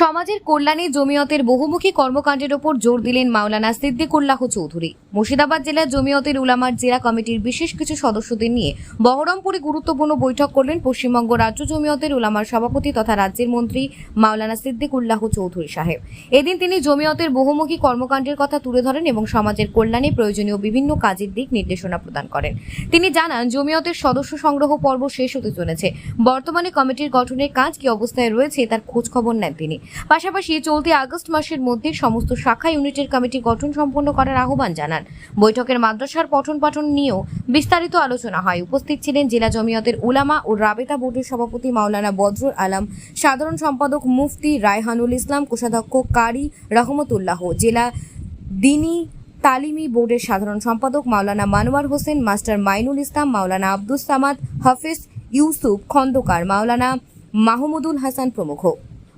সমাজের কল্যাণে জমিয়তের বহুমুখী কর্মকাণ্ডের ওপর জোর দিলেন মাওলানা সিদ্দিকুল্লাহ চৌধুরী। মুর্শিদাবাদ জেলার জমিয়তের উলামার জেলা কমিটির বিশেষ কিছু সদস্যদের নিয়ে বহরমপুরে গুরুত্বপূর্ণ বৈঠক করলেন পশ্চিমবঙ্গ রাজ্য জমিয়তের উলামার সভাপতি তথা রাজ্যের মন্ত্রী মাওলানা সিদ্দিকুল্লাহ চৌধুরী সাহেব। এদিন তিনি জমিয়তের বহুমুখী কর্মকাণ্ডের কথা তুলে ধরেন এবং সমাজের কল্যাণে প্রয়োজনীয় বিভিন্ন কাজের দিক নির্দেশনা প্রদান করেন। তিনি জানান, জমিয়তের সদস্য সংগ্রহ পর্ব শেষ হতে চলেছে। বর্তমানে কমিটির গঠনের কাজ কি অবস্থায় রয়েছে তার খোঁজ খবর নেন তিনি। পাশাপাশি চলতি আগস্ট মাসের মধ্যে সমস্ত শাখা ইউনিটের কমিটি গঠন সম্পন্ন করার আহ্বান জানান। বৈঠকের মাদ্রাসার পঠন পাঠন নিয়েও বিস্তারিত আলোচনা হয়। উপস্থিত ছিলেন জেলা জমিয়তের উলামা ও রাবেতা বোর্ডের সভাপতি মাওলানা বদরুল আলম, সাধারণ সম্পাদক মুফতি রায়হানুল ইসলাম, কোষাধ্যক্ষ কারি রহমতুল্লাহ, জেলা দিনী তালিমি বোর্ডের সাধারণ সম্পাদক মাওলানা মানোয়ার হোসেন, মাস্টার মাইনুল ইসলাম, মাওলানা আব্দুস সামাদ, হাফিজ ইউসুফ খন্দকার, মাওলানা মাহমুদুল হাসান প্রমুখ।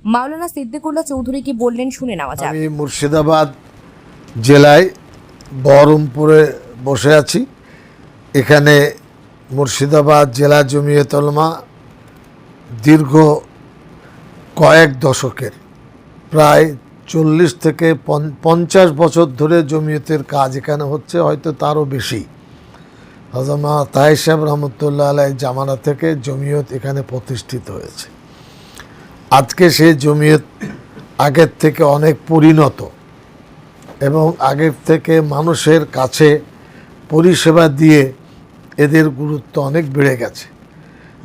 মাওলানা সিদ্দিকুল্লাহ চৌধুরী কি বললেন শুনে নেওয়া যাক। আমি মুর্শিদাবাদ জেলায় বহরমপুরে বসে আছি। এখানে মুর্শিদাবাদ জেলা জমিয়ত উলামা দীর্ঘ কয়েক দশকের, প্রায় চল্লিশ থেকে পঞ্চ- পঞ্চাশ বছর ধরে জমিয়তের কাজ এখানে হচ্ছে, হয়তো তারও বেশি। হজমা তাই সাহেব রহমতুল্লাহ আলাই জামানা থেকে জমিয়ত এখানে প্রতিষ্ঠিত হয়েছে। আজকে সেই জমিয়ত আগের থেকে অনেক পরিণত এবং আগের থেকে মানুষের কাছে পরিষেবা দিয়ে এদের গুরুত্ব অনেক বেড়ে গেছে।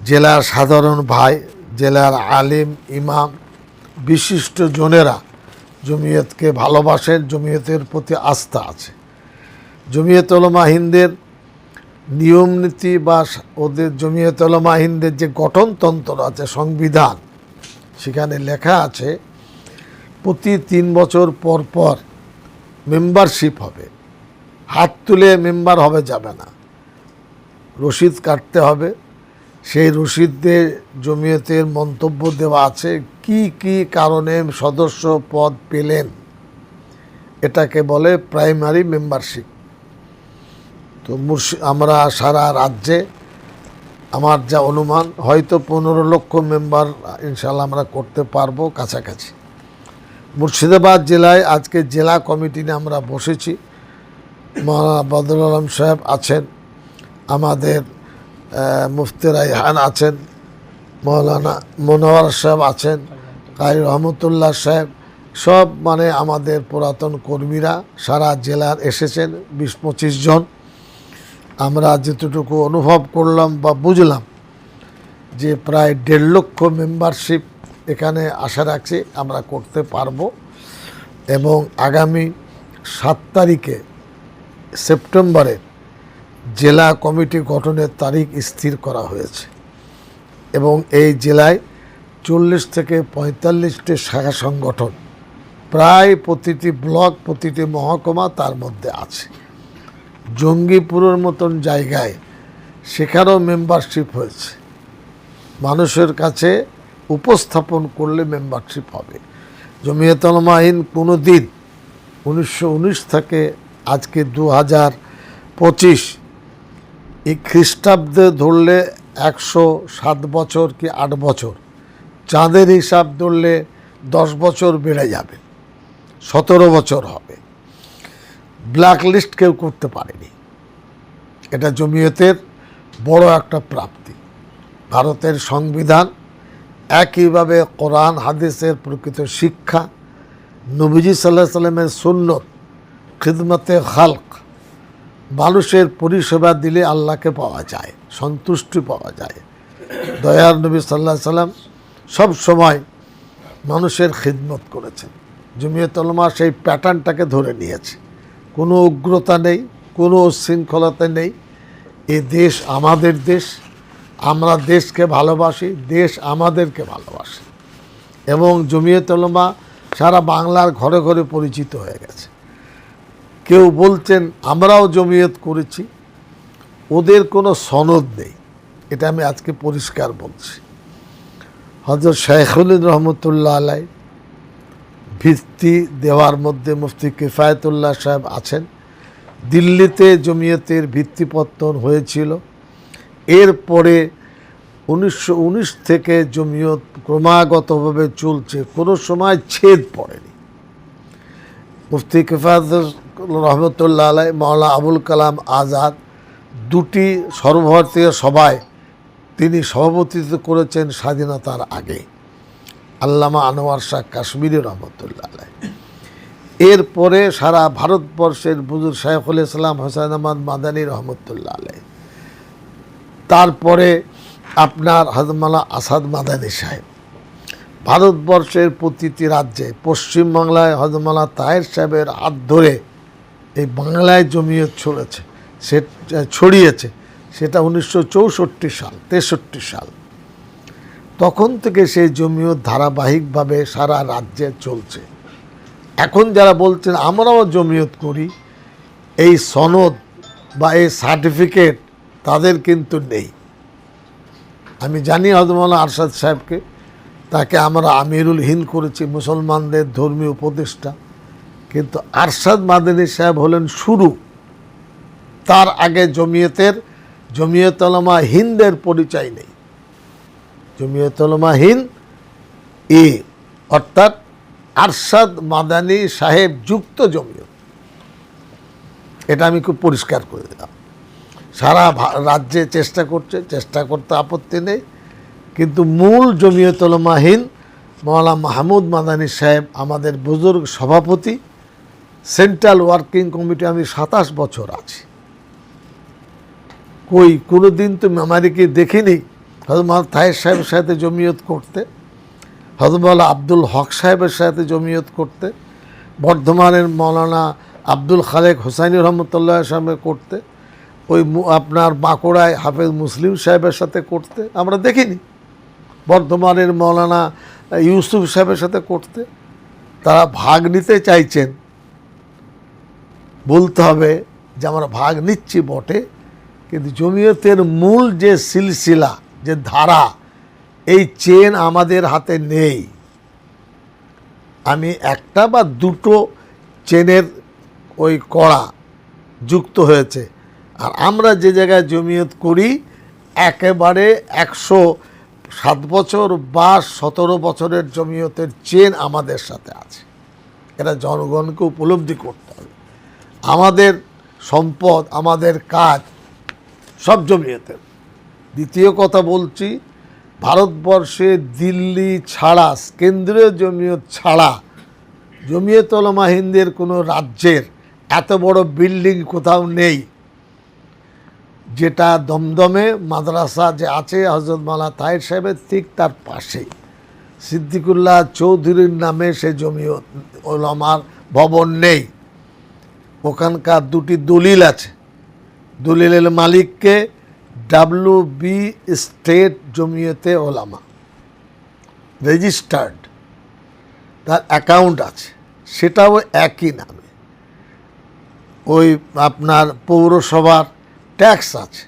জেলার সাধারণ ভাই, জেলার আলিম, ইমাম বিশিষ্ট জনেরা জমিয়তকে ভালোবাসেন, জমিয়তের প্রতি আস্থা আছে। জমিয়ত উলামা হিন্দের নিয়ম নীতি বা ওদের জমিয়ত যে গঠনতন্ত্র আছে, সংবিধান সেখানে লেখা আছে, প্রতি তিন বছর পর পর মেম্বারশিপ হবে। হাত তুলে মেম্বার হবে যাবে না। রসিদ কাটতে হবে। সেই রসিদে জমিয়তের মন্তব্য দেওয়া আছে, কি কি কারণে সদস্য পদ পেলেন? এটাকে বলে প্রাইমারি মেম্বারশিপ তো আমরা সারা রাজ্যে আমার যা অনুমান, হয়তো পনেরো লক্ষ মেম্বার ইনশাল্লাহ আমরা করতে পারব কাছাকাছি। মুর্শিদাবাদ জেলায় আজকে জেলা কমিটি নিয়ে আমরা বসেছি। মৌলানা বদরুল আলম সাহেব আছেন, আমাদের মুফতি রাইহান আছেন, মৌলানা মনোয়ার সাহেব আছেন, কারি রহমতুল্লাহ সাহেব, সব মানে আমাদের পুরাতন কর্মীরা সারা জেলার এসেছেন, বিশ পঁচিশ জন। আমরা যেতটুকু অনুভব করলাম বা বুঝলাম যে প্রায় দেড় লক্ষ মেম্বারশিপ এখানে আশা রাখছি আমরা করতে পারব এবং আগামী সাত তারিখে সেপ্টেম্বরে জেলা কমিটি গঠনের তারিখ স্থির করা হয়েছে এবং এই জেলায় চল্লিশ থেকে পঁয়তাল্লিশটি শাখা সংগঠন, প্রায় প্রতিটি ব্লক, প্রতিটি মহকুমা তার মধ্যে আছে। জঙ্গিপুরের মতন জায়গায় সেখানেও মেম্বারশিপ হয়েছে। মানুষের কাছে উপস্থাপন করলে মেম্বারশিপ হবে। জমিয়তলমা আইন কোনো দিন উনিশশো উনিশ থেকে আজকে দু হাজার পঁচিশ এই খ্রিস্টাব্দে ধরলে একশো সাত বছর কি আট বছর? চাঁদের হিসাব ধরলে দশ বছর বেড়ে যাবে। সতেরো বছর হবে। ব্ল্যাক লিস্ট কেউ করতে পারেনি। এটা জমিয়তের বড় একটা প্রাপ্তি। ভারতের সংবিধান একইভাবে কোরআন, হাদিসের প্রকৃত শিক্ষা, নবীজি সাল্লাহ সাল্লামের সুন্নত, খিদমতে খালক, মানুষের পরিষেবা দিলে আল্লাহকে পাওয়া যায়, সন্তুষ্টি পাওয়া যায়। দয়ার নবী সাল্লাহ সাল্লাম সব সময় মানুষের খিদমত করেছেন। জমিয়ত উলামা সেই প্যাটার্নটাকে ধরে নিয়েছে। কোনো উগ্রতা নেই, কোনো উচ্ছৃঙ্খলতা নেই। এ দেশ আমাদের দেশ, আমরা দেশকে ভালোবাসি, দেশ আমাদেরকে ভালোবাসে। এবং জমিয়ত উলামা সারা বাংলার ঘরে ঘরে পরিচিত হয়ে গেছে। কেউ বলছেন, আমরাও জমিয়ত করেছি। ওদের কোনো সনদ নেই। এটা আমি আজকে পরিষ্কার বলছি। হজরত শেখুলিন রহমতুল্লাহ আলাই ভিত্তি দেওয়ার মধ্যে মুফতি কিফায়তুল্লাহ সাহেব আছেন। দিল্লিতে জমিয়তের ভিত্তিপত্তন হয়েছিল। এরপরে উনিশশো উনিশ থেকে জমিয়ত ক্রমাগতভাবে চলছে। কোনো সময় ছেদ পড়েনি। মুফতি কিফাত রহমতুল্লাহ আলাই মাওলা আবুল কালাম আজাদ দুটি সর্বভারতীয় সভায় তিনি সভাপতিত্ব করেছেন স্বাধীনতার আগে। আল্লামা আনোয়ার শাহ কাশ্মীরি রহমতুল্লাহ আলাই এরপরে সারা ভারতবর্ষের বুজুর শাইখুল ইসলাম হোসেন আহমদ মাদানী রহমতুল্লাহ আলাই তারপরে আপনার হজমালা আসাদ মাদানী সাহেব। ভারতবর্ষের প্রতিটি রাজ্যে, পশ্চিমবাংলায় হজমালা তাহের সাহেবের হাত ধরে এই বাংলায় জমিয়ত ছড়েছে, সে ছড়িয়েছে। সেটা উনিশশো চৌষট্টি সাল, তেষট্টি সাল। তখন থেকে সেই জমিয়ত ধারাবাহিকভাবে সারা রাজ্যে চলছে। এখন যারা বলছেন, আমরাও জমিয়ত করি, এই সনদ বা এই সার্টিফিকেট তাদের কিন্তু নেই। আমি জানি হজমলা আরশাদ সাহেবকে, তাকে আমরা আমিরুল হিন্দ করেছি, মুসলমানদের ধর্মীয় উপদেষ্টা। কিন্তু আরশাদ মাদানী সাহেব হলেন শুরু। তার আগে জমিয়তের জমিয়তলমা হিন্দের পরিচয় নেই। জমিয়তলমা হিন্দ এ অর্থাৎ আরশাদ মাদানী সাহেব যুক্ত জমিয়ত। এটা আমি খুব পরিষ্কার করে দিলাম। সারা রাজ্যে চেষ্টা করছে, চেষ্টা করতে আপত্তি নেই, কিন্তু মূল জমিয়তলমাহীন মৌলা মাহমুদ মাদানী সাহেব, আমাদের বুজুর্গ সভাপতি, সেন্ট্রাল ওয়ার্কিং কমিটি, আমি সাতাশ বছর আছি। কই কোনো দিন তো আমাদেরকে দেখিনি হজরত তাহের সাহেবের সাথে জমিয়ত করতে হজরত আব্দুল হক সাহেবের সাথে জমিয়ত করতে, বর্ধমানের মৌলানা আব্দুল খালেক হোসাইনি রহমতুল্লাহ সাহেবের করতে, ওই আপনার বাঁকুড়ায় হাফেজ মুসলিম সাহেবের সাথে করতে, আমরা দেখিনি। বর্ধমানের মৌলানা ইউসুফ সাহেবের সাথে করতে, তারা ভাগ নিতে চাইছেন। বলতে হবে যে আমরা ভাগ নিচ্ছি বটে, কিন্তু জমিয়তের মূল যে সিলসিলা যে ধারা, এই চেন আমাদের হাতে নেই। আমি একটা বা দুটো চেনের ওই কড়া যুক্ত হয়েছে, আর আমরা যে জায়গায় জমিয়ত করি, একেবারে একশো সাত বছর বা সতেরো বছরের জমিয়তের চেন আমাদের সাথে আছে। এটা জনগণকে উপলব্ধি করতে হবে। আমাদের সম্পদ, আমাদের কাজ সব জমিয়তের। দ্বিতীয় কথা বলছি, ভারতবর্ষে দিল্লি ছাড়া, কেন্দ্রীয় জমিয়ত ছাড়া, জমিয়ত ওলামা হিন্দের কোনো রাজ্যের এত বড় বিল্ডিং কোথাও নেই, যেটা দমদমে মাদ্রাসা যে আছে, হজরত মালা তাহের সাহেবের ঠিক তার পাশেই। সিদ্দিকুল্লাহ চৌধুরীর নামে সে জমিয়ত ওলামার ভবন নেই। ওখানকার দুটি দলিল আছে। দলিলের মালিককে ডাব্লু বি স্টেট জমিয়তে ওলামা। রেজিস্টার্ড তার অ্যাকাউন্ট আছে। সেটাও একই নামে। ওই আপনার পৌরসভার ট্যাক্স আছে।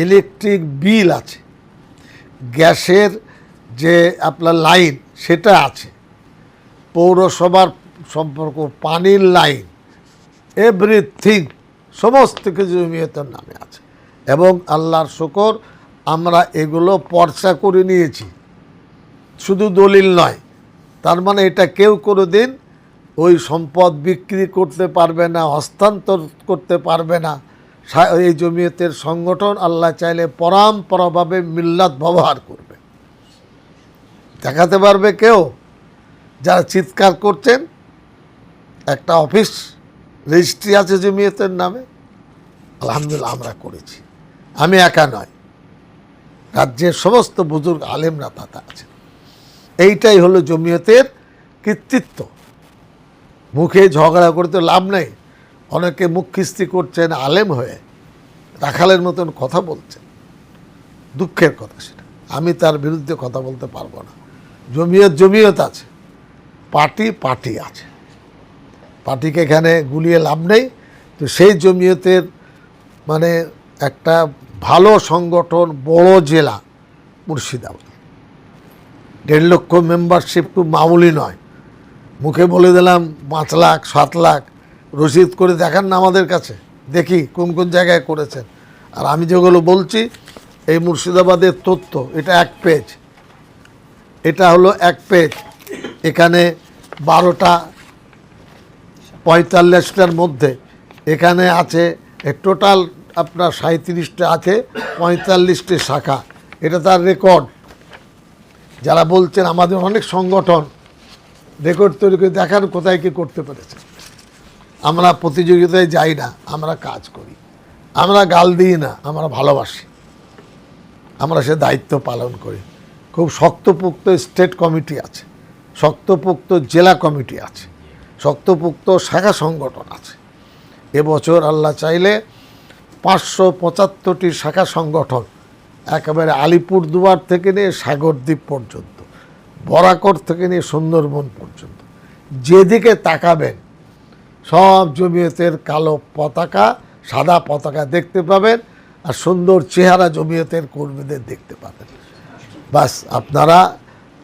ইলেকট্রিক বিল আছে। গ্যাসের যে আপনার লাইন সেটা আছে। পৌরসভার সম্পর্ক, পানির লাইন এভরিথিং সমস্ত কিছু জমিয়তের নামে আছে। এবং আল্লাহর শকর, আমরা এগুলো পর্চা করে নিয়েছি। শুধু দলিল নয়, তার মানে এটা কেউ কোনো দিন ওই সম্পদ বিক্রি করতে পারবে না, হস্তান্তর করতে পারবে না। এই জমিয়তের সংগঠন আল্লাহ চাইলে পরম্পরাভাবে মিল্লাত ব্যবহার করবে। দেখাতে পারবে কেউ? যারা চিৎকার করছেন, একটা অফিস রেজিস্ট্রি আছে জমিয়তের নামে, আলহামদুলিল্লাহ আমরা করেছি। আমি একা নয়। রাজ্যের সমস্ত বুজুর্গ আলেমরা তাতে আছেন এইটাই হলো জমিয়তের কৃতিত্ব। মুখে ঝগড়া করতে লাভ নেই। অনেকে মুখ খিস্তি করছেন, আলেম হয়ে রাখালের মতন কথা বলছেন। দুঃখের কথা সেটা। আমি তার বিরুদ্ধে কথা বলতে পারব না। জমিয়ত জমিয়ত আছে। পার্টি পার্টি আছে। পার্টিকে এখানে গুলিয়ে লাভ নেই। তো সেই জমিয়তের মানে একটা ভালো সংগঠন বড় জেলা মুর্শিদাবাদ। দেড় লক্ষ মেম্বারশিপ খুব মামুলি নয়। মুখে বলে দিলাম পাঁচ লাখ, সাত লাখ। রসিদ করে দেখান না আমাদের কাছে। দেখি কোন কোন জায়গায় করেছেন। আর আমি যেগুলো বলছি, এই মুর্শিদাবাদের তথ্য, এটা এক পেজ এটা হলো এক পেজ এখানে বারোটা, পঁয়তাল্লিশটার মধ্যে। এখানে আছে টোটাল আপনার সাঁত্রিশটা আছে, পঁয়তাল্লিশটি শাখা। এটা তার রেকর্ড যারা বলছেন আমাদের অনেক সংগঠন রেকর্ড তৈরি করে দেখান কোথায় কী করতে পেরেছে। আমরা প্রতিযোগিতায় যাই না, আমরা কাজ করি। আমরা গাল দিই না, আমরা ভালোবাসি। আমরা সে দায়িত্ব পালন করি। খুব শক্তপোক্ত স্টেট কমিটি আছে, শক্তপোক্ত জেলা কমিটি আছে, শক্তপোক্ত শাখা সংগঠন আছে। এবছর আল্লাহ চাইলে পাঁচশো পঁচাত্তরটি শাখা সংগঠন, একেবারে আলিপুরদুয়ার থেকে নিয়ে সাগরদ্বীপ পর্যন্ত বরাকর থেকে নিয়ে সুন্দরবন পর্যন্ত। যেদিকে তাকাবেন, সব জমিয়তের কালো পতাকা, সাদা পতাকা দেখতে পাবেন আর সুন্দর চেহারা জমিয়তের কর্মীদের দেখতে পাবেন। বাস, আপনারা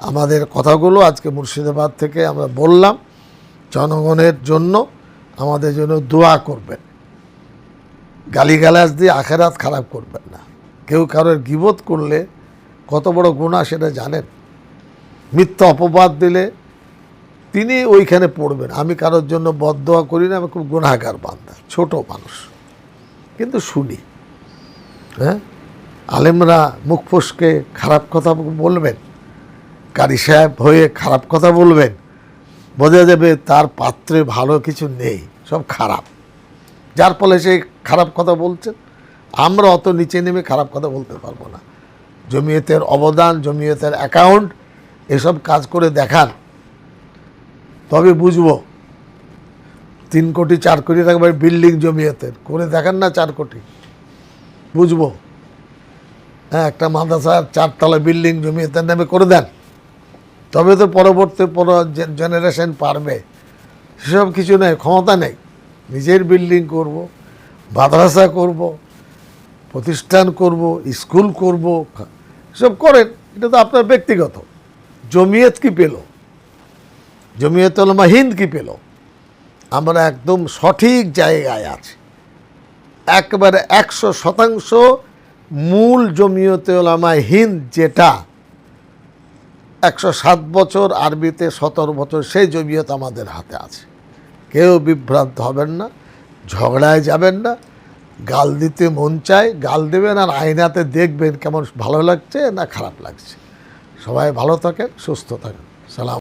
আমাদের কথাগুলো আজকে মুর্শিদাবাদ থেকে আমরা বললাম, জনগণের জন্য, আমাদের জন্য দোয়া করবেন। গালিগালাজ দিয়ে আখেরাত খারাপ করবেন না। কেউ কারোর গিবোধ করলে কত বড় গুণা সেটা জানেন। মিথ্যা অপবাদ দিলে তিনি ওইখানে পড়বেন। আমি কারোর জন্য বদদোয়া করি না, আমি খুব গুণাগার বান্দা, ছোট মানুষ। কিন্তু শুনি হ্যাঁ? আলেমরা মুখ ফসকে খারাপ কথা বলবেন, কারি সাহেব হয়ে খারাপ কথা বলবেন, বোঝা যাবে তার পাত্রে ভালো কিছু নেই, সব খারাপ। যার ফলে সে খারাপ কথা বলছেন আমরা অত নিচে নেমে খারাপ কথা বলতে পারব না। জমিয়তের অবদান, জমিয়তের অ্যাকাউন্ট এসব কাজ করে দেখান। তবে বুঝব, তিন কোটি, চার কোটি টাকা বিল্ডিং জমিয়তের। করে দেখান না চার কোটি। বুঝব। হ্যাঁ একটা মাদ্রাসার চারতলা বিল্ডিং জমিয়তের নামে করে দেন। তবে তো পরবর্তী পর জেনারেশন পারবে। সেসব কিছু নেই, ক্ষমতা নেই। নিজের বিল্ডিং করব। মাদ্রাসা করব, প্রতিষ্ঠান করব, স্কুল করব সব করেন, এটা তো আপনার ব্যক্তিগত। জমিয়ত কি পেল? জমিয়ত উলামা হিন্দ কি পেল? আমরা একদম সঠিক জায়গায় আছি। একবারে একশো শতাংশ মূল জমিয়তে ওলামা হিন্দ যেটা, একশো সাত বছর আরবিতে সতেরো বছর সেই জমিয়ত আমাদের হাতে আছে। কেউ বিভ্রান্ত হবেন না। ঝগড়ায় যাবেন না, গাল দিতে মন চায়, গাল দেবেন আর আয়নাতে দেখবেন কেমন ভালো লাগছে না খারাপ লাগছে। সবাই ভালো থাকেন, সুস্থ থাকেন। সালাম।